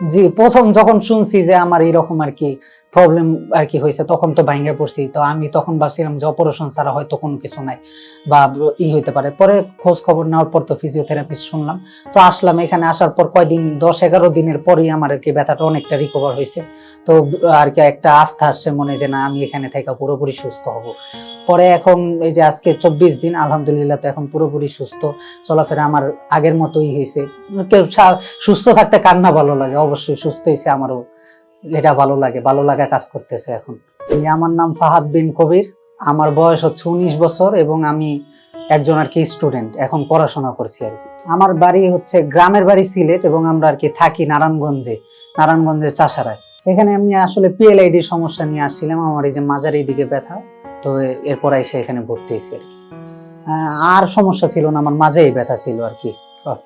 জি প্রথম যখন শুনছি যে আমার এরকম আর কি প্রবলেম আর কি হয়েছে, তখন তো ভাঙ্গা পড়ছি। তো আমি তখন ভাবছিলাম যে অপারেশন ছাড়া হয়তো কোনো কিছু নাই বা ই হইতে পারে। পরে খোঁজ খবর নেওয়ার পর তো ফিজিওথেরাপিস্ট শুনলাম। তো আসলাম, এখানে আসার পর কয়দিন, দশ এগারো দিনের পরেই আমার আর কি ব্যথাটা অনেকটা রিকভার হয়েছে। তো আর কি একটা আস্থা আসছে মনে যে না, আমি এখানে থেকে পুরোপুরি সুস্থ হব। পরে এখন এই যে আজকে চব্বিশ দিন, আলহামদুলিল্লাহ তো এখন পুরোপুরি সুস্থ। চলাফেরা আমার আগের মতোই হয়েছে। কেউ সুস্থ থাকতে কার না ভালো লাগে? অবশ্যই সুস্থ হয়েছে আমারও। এটা ভালো লাগে, ভালো লাগা কাজ করতেছে এখন। আমার নাম ফাহাদ বিন কবির, আমার বয়স হচ্ছে উনিশ বছর এবং আমি একজন আর কি স্টুডেন্ট এখন পড়াশোনা করছি আর কি। আমার বাড়ি হচ্ছে গ্রামের বাড়ি সিলেট এবং আমরা আর কি থাকি নারায়ণগঞ্জে, নারায়ণগঞ্জের চাষারায়। এখানে আমি আসলে পিএলআইডির সমস্যা নিয়ে আসছিলাম, আমার এই যে মাজার এই দিকে ব্যথা, তো এরপর এসে এখানে ভর্তি হয়েছি আর কি। আর সমস্যা ছিল না, আমার মাঝেই ব্যথা ছিল আর কি,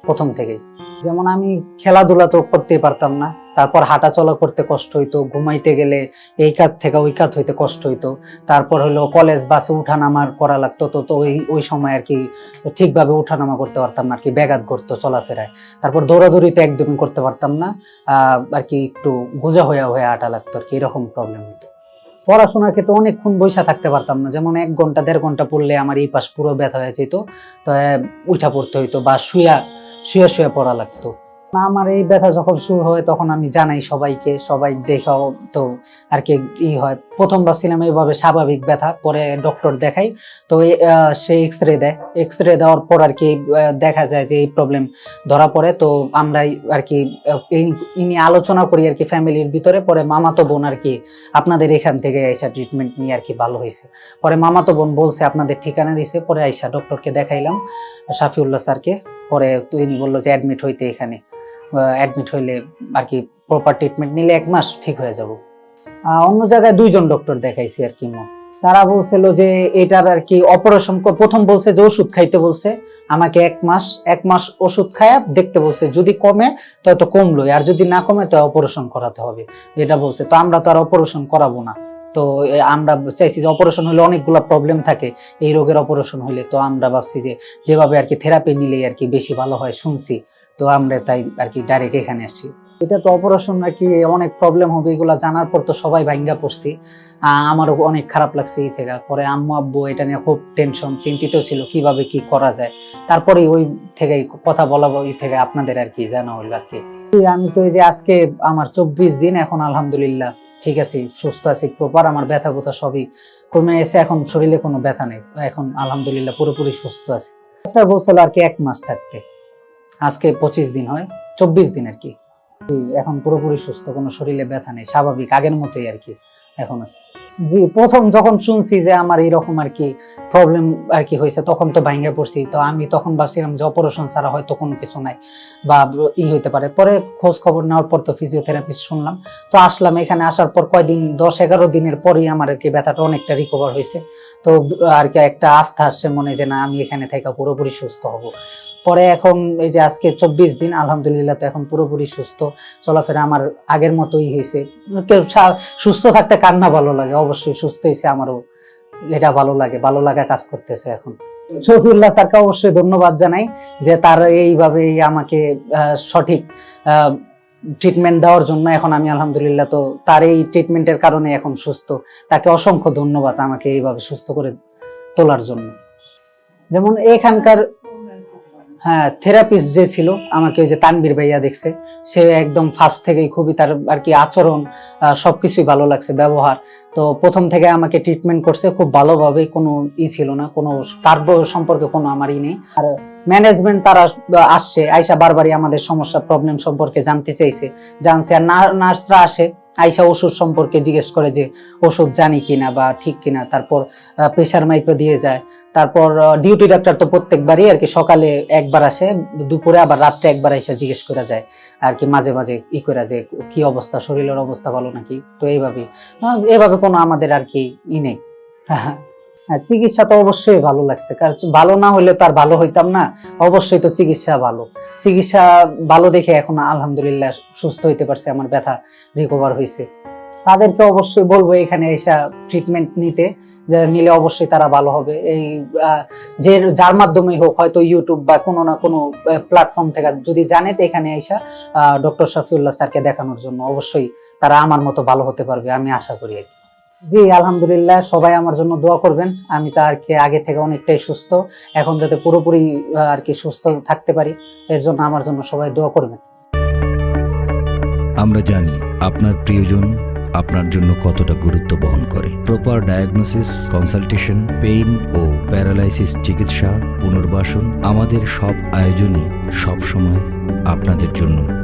প্রথম থেকেই। যেমন আমি খেলাধুলা তো করতেই পারতাম না। তারপর হাঁটা চলা করতে কষ্ট হইতো, ঘুমাইতে গেলে এই কাত থেকে ওই কাত হইতে কষ্ট হইতো। তারপর হলো কলেজ বাসে উঠানামার করা লাগতো, তো তো ওই ওই সময় আর কি ঠিকভাবে উঠানামা করতে পারতাম না আর কি, ব্যাঘাত করতো চলাফেরায়। তারপর দৌড়াদৌড়িতে একদমই করতে পারতাম না আর কি একটু গোজা হয়ে হয়ে হাঁটা লাগতো আর কি, এরকম প্রবলেম হইতো। পড়াশোনার ক্ষেত্রে অনেকক্ষণ বৈশা থাকতে পারতাম না, যেমন এক ঘণ্টা, দেড় ঘণ্টা পড়লে আমার এই পাশ পুরো ব্যথা হয়ে যেত, তো উঠা পড়তে হইতো বা শুয়া শুয়ে শুয়ে পড়া লাগতো। আমার এই ব্যথা যখন শুরু হয় তখন আমি জানাই সবাইকে, সবাই দেখাও তো আর কি ই হয়। প্রথম ছিলাম এইভাবে স্বাভাবিক ব্যথা, পরে ডক্টর দেখাই তো সে এক্স রে দেয়। এক্স রে দেওয়ার পর আর কি দেখা যায় যে এই প্রবলেম ধরা পড়ে। তো আমরা আর কি ইনি আলোচনা করি আর কি ফ্যামিলির ভিতরে। পরে মামাতো বোন আর কি, আপনাদের এখান থেকে আইসা ট্রিটমেন্ট নিয়ে আর কি ভালো হয়েছে। পরে মামাতো বোন বলছে, আপনাদের ঠিকানা দিছে। পরে আইসা ডক্টরকে দেখাইলাম, শাফিউল্লাহ স্যারকে। পরে তিনি বলল যে অ্যাডমিট হইতে এখানে। অ্যাডমিট হইলে আর কি প্রপার ট্রিটমেন্ট নিলে এক মাস ঠিক হয়ে যাব। অন্য জায়গায় দুইজন ডক্টর দেখাইছি আর কি তারা বলছিল যে এটার আর কি অপারেশন প্রথম বলছে যে ওষুধ খাইতে বলছে, আমাকে এক মাস এক মাস ওষুধ খায়া দেখতে বলছে, যদি কমে তো তো কমলোই, আর যদি না কমে তো অপারেশন করাতে হবে, এটা বলছে। তো আমরা তো আর অপারেশন করাবো না। তো আমরা চাইছি যে অপারেশন হলে অনেকগুলো প্রবলেম থাকে, এই রোগের অপারেশন হলে তো আমরা ভাবছি যে যেভাবে আর কি থেরাপি নিলেই আর কি বেশি ভালো হয়, শুনছি। তো আমরা তাই আর কি ডাইরেক্ট এখানে আসছি। এটা তো অপারেশন নাকি অনেক প্রবলেম হবে, এগুলা জানার পর তো সবাই ভাঙ্গা পড়ছি। আমারও অনেক খারাপ লাগছে এই থেকে। পরে আম্মু, আব্বু এটা নিয়ে খুব টেনশন চিন্তিত ছিল কীভাবে কি করা যায়। তারপরে ওই থেকে কথা বলা ওই থেকে আপনাদের আর কি জানা হইল আর কি। আমি তো এই যে আজকে আমার চব্বিশ দিন এখন আলহামদুলিল্লাহ ঠিক আছে, সুস্থ আছি প্রপার আমার ব্যথা ব্যথা সবই কমে এসে এখন শরীরে কোনো ব্যথা নেই। এখন আলহামদুলিল্লাহ পুরোপুরি সুস্থ আছি। একটা বছর আর কি এক মাস থাকতে আজকে পঁচিশ দিন হয়, চব্বিশ দিন আর কি। এখন পুরোপুরি সুস্থ কোনো শরীরে ব্যথা নেই স্বাভাবিক আগের মতোই আর কি এখন আছে। জি, প্রথম যখন শুনছি যে আমার এরকম আর কি প্রবলেম আর কি হয়েছে, তখন তো ভাঙ্গা পড়ছি। তো আমি তখন ভাবছিলাম যে অপারেশন ছাড়া হয়তো কোনো কিছু নাই বা ই হইতে পারে। পরে খোঁজ খবর নেওয়ার পর তো ফিজিওথেরাপিস্ট শুনলাম। তো আসলাম এখানে, আসার পর কয়দিন, দশ এগারো দিনের পরেই আমার আর কি ব্যথাটা অনেকটা রিকভার হয়েছে। তো আর কি একটা আস্থা আসছে মনে যে না, আমি এখানে থেকে পুরোপুরি সুস্থ হব। পরে এখন এই যে আজকে চব্বিশ দিন, আলহামদুলিল্লাহ তো এখন পুরোপুরি সুস্থ। চলাফেরা আমার আগের মতোই হয়েছে। সুস্থ থাকতে কান্না ভালো লাগে? অবশ্যই সুস্থ হয়েছে, আমারও এটা ভালো লাগে, ভালো লাগা কাজ করতেছে এখন। শফিউল্লাহ স্যারকে অবশ্যই ধন্যবাদ জানাই যে তার এইভাবে আমাকে সঠিক ট্রিটমেন্ট দেওয়ার জন্য এখন আমি আলহামদুলিল্লাহ তো তার এই ট্রিটমেন্টের কারণে এখন সুস্থ। তাকে অসংখ্য ধন্যবাদ আমাকে এইভাবে সুস্থ করে তোলার জন্য। যেমন এখানকার হ্যাঁ থেরাপিস্ট যে ছিল, আমাকে ওই যে তানবীর ভাইয়া দেখছে, সে একদম ফার্স্ট থেকেই খুবই তার আর কি আচরণ সব কিছুই ভালো লাগছে, ব্যবহার। তো প্রথম থেকে আমাকে ট্রিটমেন্ট করছে, খুব ভালোভাবে, কোনো ই ছিল না, কোনো তার সম্পর্কে কোনো আমার ই নেই। আর ম্যানেজমেন্ট তারা আসছে, আইসা বারবারই আমাদের সমস্যা প্রবলেম সম্পর্কে জানতে চাইছে। জানছে আর নার্সরা আসে আইসা ওষুধ সম্পর্কে জিজ্ঞেস করে যে ওষুধ জানি কিনা বা ঠিক কিনা, তারপর প্রেশার মাইপে দিয়ে যায়। তারপর ডিউটি ডাক্তার তো প্রত্যেকবারই আর কি সকালে একবার আসে, দুপুরে আবার রাত্রে একবার এসে জিজ্ঞেস করা যায়। আর কি মাঝে মাঝে ই করে যে কি অবস্থা, শরীরের অবস্থা ভালো নাকি? তো এইভাবেই। এভাবে কোনো আমাদের আর কি ই নেই। হ্যাঁ চিকিৎসা তো অবশ্যই ভালো লাগছে। কারণ ভালো না হলে তো আর ভালো হইতাম না। অবশ্যই তো চিকিৎসা ভালো। চিকিৎসা ভালো দেখে এখন আলহামদুলিল্লাহ সুস্থ হইতে পারছে, আমার ব্যথা রিকভার হয়েছে তাদেরকে অবশ্যই বলব এখানে এসে ট্রিটমেন্ট নিতে নিলে অবশ্যই তারা ভালো হবে। এই যে যার মাধ্যমেই হোক, হয়তো ইউটিউব বা কোনো না কোনো প্ল্যাটফর্ম থেকে যদি জানে, তো এখানে এসে ডক্টর শফিউল্লাহ স্যারকে দেখানোর জন্য অবশ্যই তারা আমার মতো ভালো হতে পারবে, আমি আশা করি আর কি। জি, আলহামদুলিল্লাহ, সবাই আমার জন্য দোয়া করবেন। আমি তো আর কি আগে থেকে অনেকটাই সুস্থ। এখন যাতে পুরোপুরি আর কি সুস্থ থাকতে পারি, এর জন্য আমার জন্য সবাই দোয়া করবেন। আমরা জানি আপনার প্রিয়জন আপনার জন্য কতটা গুরুত্ব বহন করে। প্রপার ডায়াগনোসিস কনসালটেশন পেইন ও প্যারালাইসিস চিকিৎসা, পুনর্বাসন আমাদের সব আয়োজনই সবসময় আপনাদের জন্য।